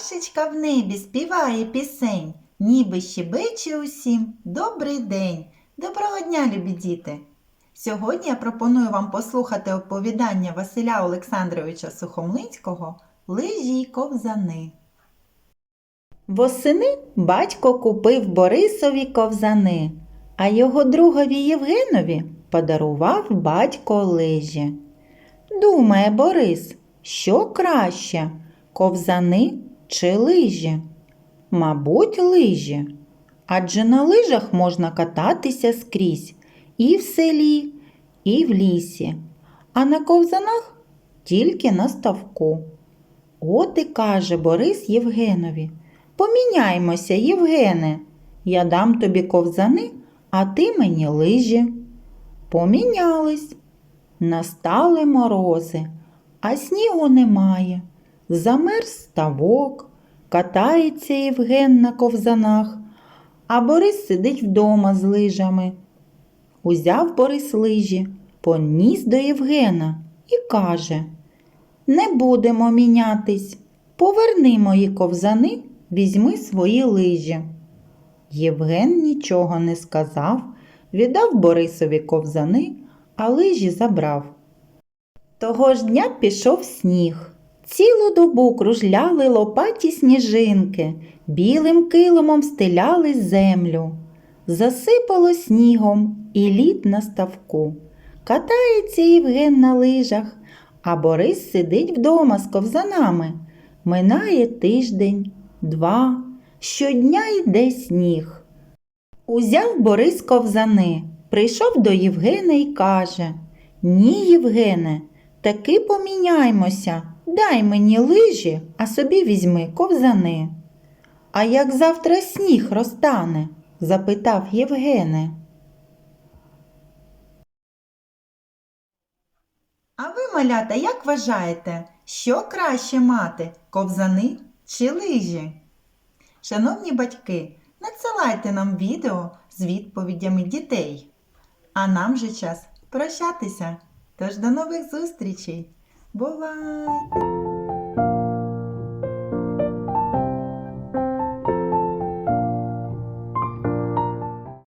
Пташечка в небі співає пісень, ніби щебече усім добрий день. Доброго дня, любі діти! Сьогодні я пропоную вам послухати оповідання Василя Олександровича Сухомлинського Лижі й ковзани. Восени батько купив Борисові ковзани, а його другові Євгенові подарував батько лижі. Думає Борис, що краще ковзани чи лижі? Мабуть, лижі. Адже на лижах можна кататися скрізь і в селі, і в лісі, а на ковзанах тільки на ставку. От і каже Борис Євгенові: Поміняймося, Євгене, я дам тобі ковзани, а ти мені лижі. Помінялись. Настали морози, а снігу немає. Замерз ставок, катається Євген на ковзанах, а Борис сидить вдома з лижами. Узяв Борис лижі, поніс до Євгена і каже Не будемо мінятись. Поверни мої ковзани, візьми свої лижі. Євген нічого не сказав, віддав Борисові ковзани, а лижі забрав. Того ж дня пішов сніг. Цілу добу кружляли лопаті сніжинки, білим килимом стеляли землю. Засипало снігом і лід на ставку. Катається Євген на лижах, а Борис сидить вдома з ковзанами. Минає тиждень, два, щодня йде сніг. Узяв Борис ковзани, прийшов до Євгена і каже Ні, Євгене, таки поміняймося, дай мені лижі, а собі візьми ковзани. А як завтра сніг розтане? запитав Євгене. А ви, малята, як вважаєте, що краще мати ковзани чи лижі? Шановні батьки, надсилайте нам відео з відповідями дітей. А нам же час прощатися. Тож до нових зустрічей. Бувайте!